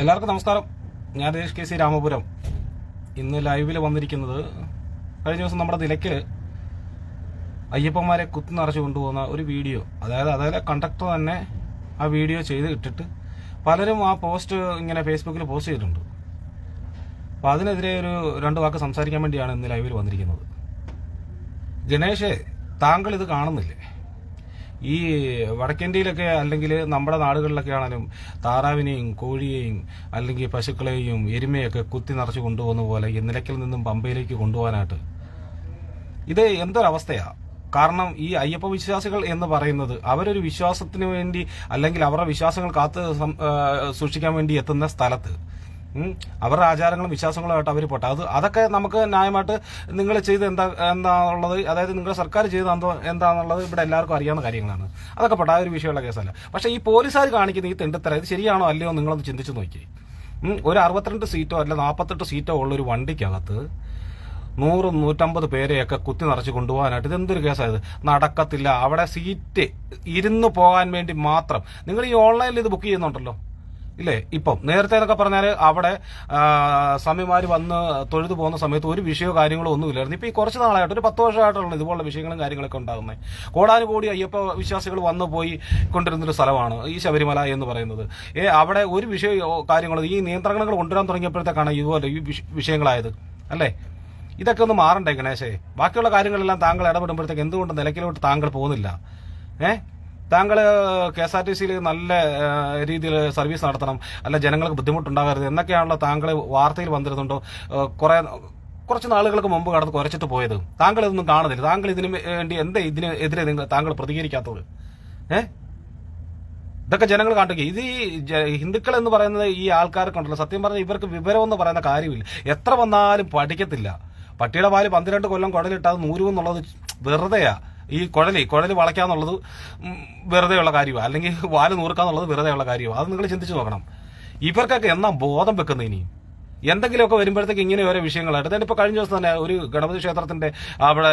എല്ലാവർക്കും നമസ്കാരം. ഞാൻ രേഷ് കെ സി രാമപുരം. ഇന്ന് ലൈവിൽ വന്നിരിക്കുന്നത് കഴിഞ്ഞ ദിവസം നമ്മുടെ നിലയ്ക്ക് അയ്യപ്പന്മാരെ കുത്തി നിറച്ച് കൊണ്ടുപോകുന്ന ഒരു വീഡിയോ. അതായത് അതായത് കണ്ടക്ടർ തന്നെ ആ വീഡിയോ ചെയ്ത് ഇട്ടിട്ട് പലരും ആ പോസ്റ്റ് ഇങ്ങനെ ഫേസ്ബുക്കിൽ പോസ്റ്റ് ചെയ്തിട്ടുണ്ട്. അപ്പം അതിനെതിരെ ഒരു രണ്ട് വാക്ക് സംസാരിക്കാൻ വേണ്ടിയാണ് ഇന്ന് ലൈവിൽ വന്നിരിക്കുന്നത്. ഗണേഷേ താങ്കൾ ഇത് കാണുന്നില്ലേ? ഈ വടക്കേന്ത്യയിലൊക്കെ അല്ലെങ്കിൽ നമ്മുടെ നാടുകളിലൊക്കെ ആണെങ്കിലും താറാവിനെയും കോഴിയെയും അല്ലെങ്കിൽ പശുക്കളെയും എരുമയൊക്കെ കുത്തി നിറച്ച് കൊണ്ടുപോകുന്ന പോലെ ഈ നിലയ്ക്കൽ നിന്നും പമ്പയിലേക്ക് കൊണ്ടുപോകാനായിട്ട്. ഇത് എന്തൊരവസ്ഥയാ? കാരണം ഈ അയ്യപ്പ വിശ്വാസികൾ എന്ന് പറയുന്നത് അവരൊരു വിശ്വാസത്തിന് വേണ്ടി അല്ലെങ്കിൽ അവരുടെ വിശ്വാസങ്ങൾ കാത്ത് സൂക്ഷിക്കാൻ വേണ്ടി എത്തുന്ന സ്ഥലത്ത്. അവരുടെ ആചാരങ്ങളും വിശ്വാസങ്ങളുമായിട്ട് അവർ പോട്ടെ. അത് അതൊക്കെ നമുക്ക് ന്യായമായിട്ട് നിങ്ങൾ ചെയ്ത് എന്താ എന്താണുള്ളത് അതായത് നിങ്ങളുടെ സർക്കാർ ചെയ്ത് എന്തോ എന്താണെന്നുള്ളത് ഇവിടെ എല്ലാവർക്കും അറിയാവുന്ന കാര്യങ്ങളാണ്. അതൊക്കെ പോട്ടെ. ഒരു വിഷയമുള്ള കേസല്ല. പക്ഷേ ഈ പോലീസുകാർ കാണിക്കുന്ന ഈ തെണ്ടിത്തര ഇത് ശരിയാണോ അല്ലയോ നിങ്ങളൊന്ന് ചിന്തിച്ചു നോക്കി. ഒരു അറുപത്തിരണ്ട് സീറ്റോ അല്ല നാൽപ്പത്തെട്ട് സീറ്റോ ഉള്ള ഒരു വണ്ടിക്കകത്ത് നൂറ് നൂറ്റമ്പത് പേരെയൊക്കെ കുത്തി നിറച്ച് കൊണ്ടുപോകാനായിട്ട് ഇതെന്തൊരു കേസായത് നടക്കത്തില്ല. അവിടെ സീറ്റ് ഇരുന്ന് പോകാൻ വേണ്ടി മാത്രം. നിങ്ങൾ ഈ ഓൺലൈനിൽ ഇത് ബുക്ക് ചെയ്യുന്നുണ്ടല്ലോ? ഇല്ലേ? ഇപ്പം നേരത്തെ എന്നൊക്കെ പറഞ്ഞാൽ അവിടെ സ്വാമിമാർ വന്ന് തൊഴുതു പോകുന്ന സമയത്ത് ഒരു വിഷയമോ കാര്യങ്ങളോ ഒന്നുമില്ലായിരുന്നു. ഇപ്പൊ ഈ കുറച്ച് നാളായിട്ട് ഒരു പത്ത് വർഷമായിട്ടുള്ള ഇതുപോലുള്ള വിഷയങ്ങളും കാര്യങ്ങളൊക്കെ ഉണ്ടാകുന്നത്. കോടാനുകോടി അയ്യപ്പ വിശ്വാസികൾ വന്നു പോയി കൊണ്ടിരുന്നൊരു സ്ഥലമാണ് ഈ ശബരിമല എന്ന് പറയുന്നത്. ഏ അവിടെ ഒരു വിഷയ കാര്യങ്ങളോ ഈ നിയന്ത്രണങ്ങൾ കൊണ്ടുവരാൻ തുടങ്ങിയപ്പോഴത്തേക്കാണ് ഇതുപോലെ ഈ വിഷ- വിഷയങ്ങളായത്. അല്ലേ? ഇതൊക്കെ ഒന്ന് മാറണ്ടേ ഗണേശേ? ബാക്കിയുള്ള കാര്യങ്ങളെല്ലാം താങ്കൾ ഇടപെടുമ്പോഴത്തേക്ക് എന്തുകൊണ്ട് നിലക്കിലോട്ട് താങ്കൾ പോകുന്നില്ല? ഏ? താങ്കൾ കെ എസ് ആർ ടി സിയിൽ നല്ല രീതിയിൽ സർവീസ് നടത്തണം അല്ല ജനങ്ങൾക്ക് ബുദ്ധിമുട്ടുണ്ടാകരുത് എന്നൊക്കെയാണല്ലോ താങ്കൾ വാർത്തയിൽ വന്നിരുന്നുണ്ടോ? കുറെ കുറച്ച് നാളുകൾക്ക് മുമ്പ് കടന്ന് കുറച്ചിട്ട് പോയത്. താങ്കൾ ഇതൊന്നും കാണുന്നില്ല. താങ്കൾ ഇതിന് വേണ്ടി എന്താ ഇതിന് എതിരെ നിങ്ങൾ താങ്കൾ പ്രതികരിക്കാത്തത്? ഏഹ് ഇതൊക്കെ ജനങ്ങൾ കണ്ടെങ്കിൽ ഇത് ഈ ഹിന്ദുക്കൾ എന്ന് പറയുന്നത് ഈ ആൾക്കാർക്ക് ഉണ്ടല്ലോ സത്യം പറഞ്ഞാൽ ഇവർക്ക് വിവരം എന്ന് പറയുന്ന കാര്യമില്ല. എത്ര വന്നാലും പഠിക്കത്തില്ല. പട്ടിയുടെ പാൽ പന്ത്രണ്ട് കൊല്ലം കുടലിട്ട് അത് നൂരുമെന്നുള്ളത് വെറുതെയാ. ഈ കുഴലി കുഴലി വളയ്ക്കാന്നുള്ളത് വെറുതെയുള്ള കാര്യമാണ് അല്ലെങ്കിൽ വാൽ നൂറുക്കാന്നുള്ളത് വെറുതെയുള്ള കാര്യമാണ് അത് നിങ്ങൾ ചിന്തിച്ചു നോക്കണം. ഇവർക്കൊക്കെ എന്നാ ബോധം വെക്കുന്നത് ഇനിയും? എന്തെങ്കിലുമൊക്കെ വരുമ്പോഴത്തേക്ക് ഇങ്ങനെ ഓരോ വിഷയങ്ങളായിട്ട്. തന്നെ ഇപ്പോൾ കഴിഞ്ഞ ദിവസം തന്നെ ഒരു ഗണപതി ക്ഷേത്രത്തിന്റെ അവിടെ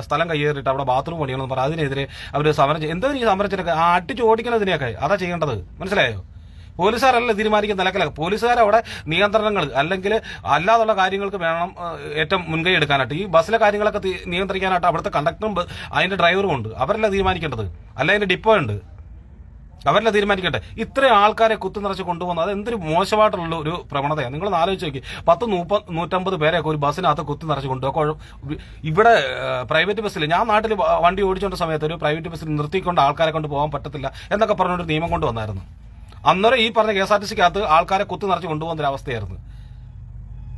സ്ഥലം കയ്യേറിയിട്ട് അവിടെ ബാത്റൂം പണിയണമെന്ന് പറഞ്ഞാൽ അതിനെതിരെ അവർ സമരം എന്തെങ്കിലും എന്താ ഈ സമരത്തിനൊക്കെ? അടിച്ച് ഓടിക്കുന്നതിനെയൊക്കെ അതാ ചെയ്യേണ്ടത്. മനസ്സിലായോ? പോലീസുകാരല്ല തീരുമാനിക്കുന്ന നിലക്കല പോലീസുകാർ അവിടെ നിയന്ത്രണങ്ങൾ അല്ലെങ്കിൽ അല്ലാതുള്ള കാര്യങ്ങൾക്ക് വേണം ഏറ്റവും മുൻകൈ എടുക്കാനായിട്ട്. ഈ ബസ്സിലെ കാര്യങ്ങളൊക്കെ നിയന്ത്രിക്കാനായിട്ട് അവിടുത്തെ കണ്ടക്ടറും അതിന്റെ ഡ്രൈവറും ഉണ്ട്. അവരല്ല തീരുമാനിക്കേണ്ടത്? അല്ല അതിന്റെ ഡിപ്പോ ഉണ്ട്? അവരല്ല തീരുമാനിക്കട്ടെ ഇത്രയും ആൾക്കാരെ കുത്തു നിറച്ച് കൊണ്ടുപോകുന്നത് അത് എന്തൊരു മോശമായിട്ടുള്ള ഒരു പ്രവണതയാണ് നിങ്ങൾ ആലോചിച്ച് നോക്കി. പത്ത് നൂപ്പ നൂറ്റമ്പത് പേരെയൊക്കെ ഒരു ബസ്സിനകത്ത് കുത്തി നിറച്ച് കൊണ്ടുപോകും ഇവിടെ പ്രൈവറ്റ് ബസ്സിൽ ഞാൻ നാട്ടിൽ വണ്ടി ഓടിച്ചുകൊണ്ട സമയത്ത് ഒരു പ്രൈവറ്റ് ബസ്സിൽ നിർത്തിക്കൊണ്ട് ആൾക്കാരെ കൊണ്ട് പോകാൻ പറ്റത്തില്ല എന്നൊക്കെ പറഞ്ഞൊരു നിയമം കൊണ്ട് വന്നായിരുന്നു. അന്നേരം ഈ പറഞ്ഞ കെ എസ് ആർ ടി സിക്കകത്ത് ആൾക്കാരെ കുത്തി നിറച്ച് കൊണ്ടുപോകുന്ന ഒരു അവസ്ഥയായിരുന്നു.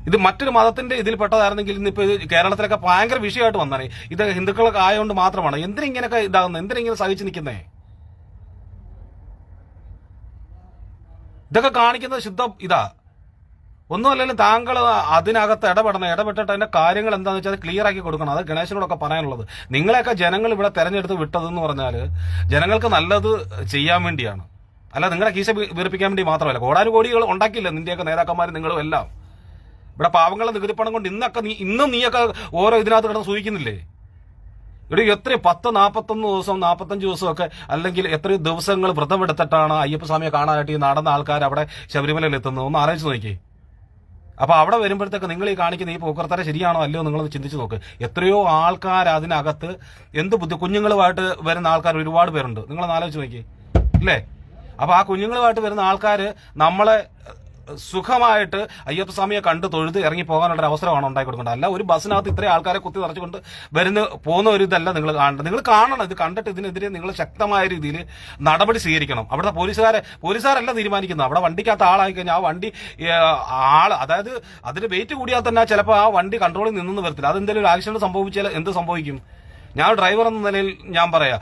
ഇത് മറ്റൊരു മതത്തിന്റെ ഇതിൽ പെട്ടതായിരുന്നെങ്കിൽ ഇന്നിപ്പോ കേരളത്തിലൊക്കെ ഭയങ്കര വിഷയമായിട്ട് വന്നാണ് ഇത് ഹിന്ദുക്കളൊക്കെ ആയതുകൊണ്ട് മാത്രമാണ്. എന്തിനിങ്ങനെയൊക്കെ ഇതാകുന്നത് എന്തിനിങ്ങനെ സഹിച്ചു നിൽക്കുന്നേ? ഇതൊക്കെ കാണിക്കുന്നത് ശുദ്ധ ഇതാ. ഒന്നുമല്ലെങ്കിലും താങ്കൾ അതിനകത്ത് ഇടപെടണം. ഇടപെട്ടിട്ട് അതിന്റെ കാര്യങ്ങൾ എന്താണെന്ന് വെച്ചാൽ ക്ലിയർ ആക്കി കൊടുക്കണം. അത് ഗണേശനോടൊക്കെ പറയാനുള്ളത്. നിങ്ങളെയൊക്കെ ജനങ്ങൾ ഇവിടെ തെരഞ്ഞെടുത്ത് വിട്ടതെന്ന് പറഞ്ഞാൽ ജനങ്ങൾക്ക് നല്ലത് ചെയ്യാൻ വേണ്ടിയാണ്. അല്ല നിങ്ങളുടെ കീശ വീർപ്പിക്കാൻ വേണ്ടി മാത്രമല്ല കോടാനുകോടികൾ ഉണ്ടാക്കില്ല നിന്റെയൊക്കെ നേതാക്കന്മാർ നിങ്ങളും എല്ലാം? ഇവിടെ പാവങ്ങളെ നികുതിപ്പണം കൊണ്ട് ഇന്നൊക്കെ നീ ഇന്നും നീയൊക്കെ ഓരോ ഇതിനകത്ത് കിടന്ന് സൂചിക്കുന്നില്ലേ? ഇവിടെ എത്ര പത്ത് നാൽപ്പത്തൊന്ന് ദിവസം നാൽപ്പത്തഞ്ച് ദിവസമൊക്കെ അല്ലെങ്കിൽ എത്രയോ ദിവസങ്ങൾ വ്രതം വ്രതമെടുത്തിട്ടാണ് അയ്യപ്പസ്വാമിയെ കാണാനായിട്ട് ഈ നടന്ന ആൾക്കാർ അവിടെ ശബരിമലയിൽ എത്തുന്നത്? ഒന്ന് ആലോചിച്ച് നോക്കി അപ്പോൾ അവിടെ വരുമ്പോഴത്തേക്ക് നിങ്ങൾ ഈ കാണിക്കുന്ന ഈ പോക്കർത്തര ശരിയാണോ അല്ലയോ നിങ്ങളൊന്ന് ചിന്തിച്ച് നോക്ക്. എത്രയോ ആൾക്കാർ അതിനകത്ത് എന്ത് ബുദ്ധി കുഞ്ഞുങ്ങളുമായിട്ട് വരുന്ന ആൾക്കാർ ഒരുപാട് പേരുണ്ട്. നിങ്ങളൊന്ന് ആലോചിച്ച് നോക്കി ഇല്ലേ? അപ്പൊ ആ കുഞ്ഞുങ്ങളുമായിട്ട് വരുന്ന ആൾക്കാർ നമ്മളെ സുഖമായിട്ട് അയ്യപ്പസ്വാമിയെ കണ്ട് തൊഴുത് ഇറങ്ങി പോകാനുള്ള അവസരമാണ് ഉണ്ടാക്കി കൊടുക്കേണ്ടത് അല്ല ഒരു ബസ്സിനകത്ത് ഇത്രയും ആൾക്കാരെ കുത്തി നിറച്ചുകൊണ്ട് വരുന്ന പോകുന്ന ഒരു ഇതല്ല നിങ്ങൾ കാണേണ്ടത്. നിങ്ങൾ കാണണം ഇത് കണ്ടിട്ട് ഇതിനെതിരെ നിങ്ങൾ ശക്തമായ രീതിയിൽ നടപടി സ്വീകരിക്കണം. അവിടുത്തെ പോലീസുകാരെ പോലീസുകാരല്ല തീരുമാനിക്കുന്നത്. അവിടെ വണ്ടിക്കകത്ത് ആളായി കഴിഞ്ഞാൽ ആ വണ്ടി ആൾ അതായത് അതിന് വെയിറ്റ് കൂടിയാൽ തന്നെ ചിലപ്പോൾ ആ വണ്ടി കൺട്രോളിൽ നിന്നു വരത്തില്ല. അതെന്തെങ്കിലും ഒരു ആക്സിഡന്റ് സംഭവിച്ചാൽ എന്ത് സംഭവിക്കും? ഞാൻ ഡ്രൈവർ എന്ന നിലയിൽ ഞാൻ പറയാ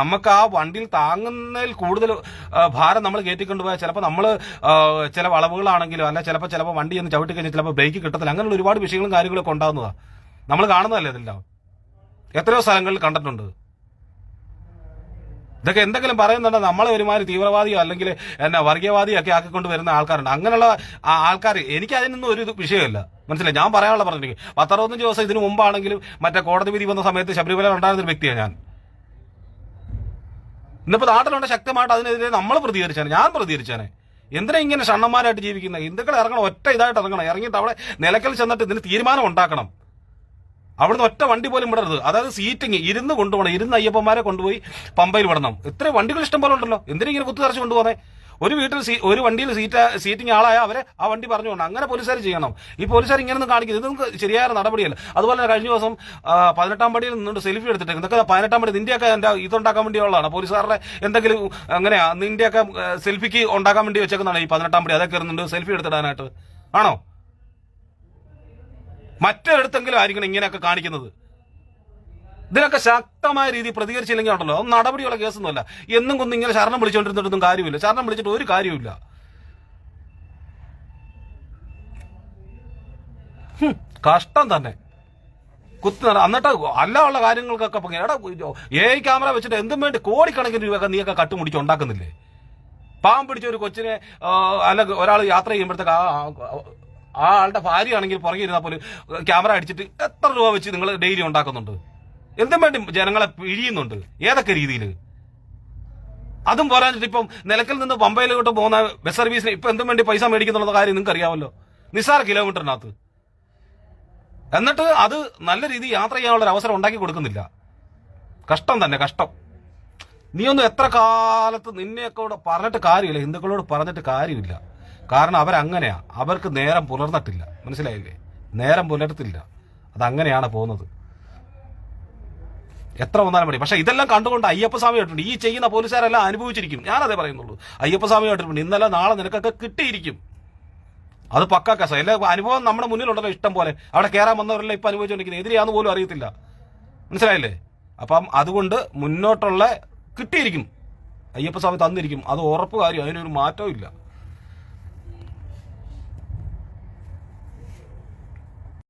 നമുക്ക് ആ വണ്ടിയിൽ താങ്ങുന്നതിൽ കൂടുതൽ ഭാരം നമ്മൾ കയറ്റിക്കൊണ്ടുപോയാൽ ചിലപ്പോൾ നമ്മൾ ചില വളവുകളാണെങ്കിലും അല്ല ചിലപ്പോൾ ചിലപ്പോൾ വണ്ടി ഒന്ന് ചവിട്ടി കഴിഞ്ഞാൽ ചിലപ്പോൾ ബ്രേക്ക് കിട്ടത്തില്ല. അങ്ങനെയുള്ള ഒരുപാട് വിഷയങ്ങളും കാര്യങ്ങളൊക്കെ ഉണ്ടാകുന്നതാണ് നമ്മൾ കാണുന്നതല്ലേ ഇതെല്ലാം? എത്രയോ സ്ഥലങ്ങളിൽ കണ്ടിട്ടുണ്ട്. ഇതൊക്കെ എന്തെങ്കിലും പറയുന്നുണ്ടെങ്കിൽ നമ്മളെ ഒരുമാതിരി തീവ്രവാദിയോ അല്ലെങ്കിൽ എന്നാ വർഗീയവാദിയോ ഒക്കെ ആക്കിക്കൊണ്ട് വരുന്ന ആൾക്കാരുണ്ട്. അങ്ങനെയുള്ള ആൾക്കാർ എനിക്ക് അതിനൊന്നും ഒരു വിഷയമില്ല. മനസ്സിലായി? ഞാൻ പറയാനുള്ള പറഞ്ഞിരിക്കും പത്തറുപത്തഞ്ച് ദിവസം ഇതിനു മുമ്പാണെങ്കിലും മറ്റേ കോടതി വിധി വന്ന സമയത്ത് ശബരിമല ഉണ്ടായിരുന്ന വ്യക്തിയാണ് ഞാൻ. ഇന്നിപ്പോ നാട്ടിലുണ്ട് ശക്തമായിട്ട് അതിനെതിരെ നമ്മൾ പ്രതികരിച്ചാണ്. ഞാൻ പ്രതികരിച്ചാണ്. എന്തിനാ ഇങ്ങനെ ഷണ്ണന്മാരായിട്ട് ജീവിക്കുന്നത് ഹിന്ദുക്കൾ ഇറങ്ങണം ഒറ്റ ഇതായിട്ട് ഇറങ്ങണം. ഇറങ്ങിയിട്ട് അവിടെ നിലക്കൽ ചെന്നിട്ട് ഇതിന് തീരുമാനം ഉണ്ടാക്കണം. അവിടുന്ന് ഒറ്റ വണ്ടി പോലും വിടരുത്. അതായത് സീറ്റിങ് ഇരുന്ന് കൊണ്ടുപോകണം. ഇരുന്ന് അയ്യപ്പന്മാരെ കൊണ്ടുപോയി പമ്പയിൽ വിടണം. ഇത്ര വണ്ടികൾ ഇഷ്ടം പോലെ ഉണ്ടല്ലോ. എന്തിനാ ഇങ്ങനെ കുത്തു തറച്ച് കൊണ്ടുപോകുന്നത് ഒരു വീട്ടിൽ ഒരു വണ്ടിയിൽ സീറ്റ് സീറ്റിംഗ് ആളായ അവരെ ആ വണ്ടി പറഞ്ഞുകൊണ്ട് അങ്ങനെ പോലീസുകാർ ചെയ്യണം. ഈ പോലീസുകാർ ഇങ്ങനെയൊന്നും കാണിക്കുന്നത് ഇത് നിങ്ങൾക്ക് ശരിയായ നടപടിയല്ല. അതുപോലെ തന്നെ കഴിഞ്ഞ ദിവസം പതിനെട്ടാം പടിയിൽ നിന്നുകൊണ്ട് സെൽഫി എടുത്തിട്ട് ഇതൊക്കെ പതിനെട്ടാം പടി നിന്റെയൊക്കെ എന്റെ ഇതുണ്ടാക്കാൻ വേണ്ടിയുള്ളതാണ് പോലീസുകാരുടെ എന്തെങ്കിലും അങ്ങനെയാ നിന്റെയൊക്കെ സെൽഫിക്ക് ഉണ്ടാക്കാൻ വേണ്ടി വെച്ചേക്കുന്നതാണ് ഈ പതിനെട്ടാം പടി. അതൊക്കെ ഇരുന്നുണ്ട് സെൽഫി എടുത്തിടാനായിട്ട്. ആണോ? മറ്റൊരിടത്തെങ്കിലും ആയിരിക്കണം ഇങ്ങനെയൊക്കെ കാണിക്കുന്നത്. ഇതിനൊക്കെ ശക്തമായ രീതിയിൽ പ്രതികരിച്ചില്ലെങ്കിൽ ഉണ്ടല്ലോ. നടപടിയുള്ള കേസൊന്നുമല്ല. എന്നും കൊന്നും ഇങ്ങനെ ശരണം വിളിച്ചുകൊണ്ടിരുന്നിട്ടൊന്നും കാര്യമില്ല. ശരണം വിളിച്ചിട്ട് ഒരു കാര്യമില്ല കഷ്ടം തന്നെ. കുത്തി നട എന്നിട്ട് അല്ല ഉള്ള കാര്യങ്ങൾക്കൊക്കെ എടാ എ ക്യാമറ വെച്ചിട്ട് എന്തും വേണ്ടി കോടിക്കണക്കിന് രൂപയൊക്കെ നീയൊക്കെ കട്ടുമുടിച്ച് ഉണ്ടാക്കുന്നില്ലേ? പാവം പിടിച്ച ഒരു കൊച്ചിനെ അല്ല ഒരാൾ യാത്ര ചെയ്യുമ്പോഴത്തേക്ക് ആ ആളുടെ ഭാര്യയാണെങ്കിൽ പുറകെ ഇരുന്നാൽ പോലും ക്യാമറ അടിച്ചിട്ട് എത്ര രൂപ വെച്ച് നിങ്ങൾ ഡെയിലി ഉണ്ടാക്കുന്നുണ്ട്? എന്തും വേണ്ടി ജനങ്ങളെ പിഴിയുന്നുണ്ട് ഏതൊക്കെ രീതിയിൽ അതും പോരാഞ്ഞിട്ട് ഇപ്പം നിലക്കൽ നിന്ന് പമ്പയിലോട്ട് പോകുന്ന ബസ് സർവീസിന് ഇപ്പൊ എന്തും വേണ്ടി പൈസ മേടിക്കുന്നുള്ള കാര്യം നിങ്ങൾക്ക് അറിയാമല്ലോ. നിസ്സാര കിലോമീറ്ററിനകത്ത്. എന്നിട്ട് അത് നല്ല രീതിയിൽ യാത്ര ചെയ്യാനുള്ള അവസരം ഉണ്ടാക്കി കൊടുക്കുന്നില്ല. കഷ്ടം തന്നെ കഷ്ടം. നീ ഒന്നും എത്ര കാലത്ത് നിന്നെയൊക്കെ പറഞ്ഞിട്ട് കാര്യമില്ല ഹിന്ദുക്കളോട് പറഞ്ഞിട്ട് കാര്യമില്ല. കാരണം അവരങ്ങനെയാ. അവർക്ക് നേരം പുലർന്നിട്ടില്ല. മനസ്സിലായില്ലേ? നേരം പുലർത്തില്ല. അതങ്ങനെയാണ് പോകുന്നത്. എത്ര വന്നാലും മതി. പക്ഷേ ഇതെല്ലാം കണ്ടുകൊണ്ട് അയ്യപ്പസ്വാമി കേട്ടിട്ടുണ്ട്. ഈ ചെയ്യുന്ന പോലീസുകാരെല്ലാം അനുഭവിച്ചിരിക്കും. ഞാനതേ പറയുന്നുള്ളൂ. അയ്യപ്പസ്വാമി കേട്ടിട്ടുണ്ട്. ഇന്നലെ നാളെ നിനക്കൊക്കെ കിട്ടിയിരിക്കും. അത് പക്കാ കസ. എല്ലാ അനുഭവം നമ്മുടെ മുന്നിലുണ്ടല്ലോ ഇഷ്ടം പോലെ. അവിടെ കയറാൻ വന്നവരെല്ലാം ഇപ്പൊ അനുഭവിച്ചുകൊണ്ടിരിക്കുന്നത് എതിരെയാന്ന് പോലും അറിയത്തില്ല. മനസ്സിലായില്ലേ? അപ്പം അതുകൊണ്ട് മുന്നോട്ടുള്ള കിട്ടിയിരിക്കും. അയ്യപ്പസ്വാമി തന്നിരിക്കും. അത് ഉറപ്പ് കാര്യം. അതിനൊരു മാറ്റവും ഇല്ല.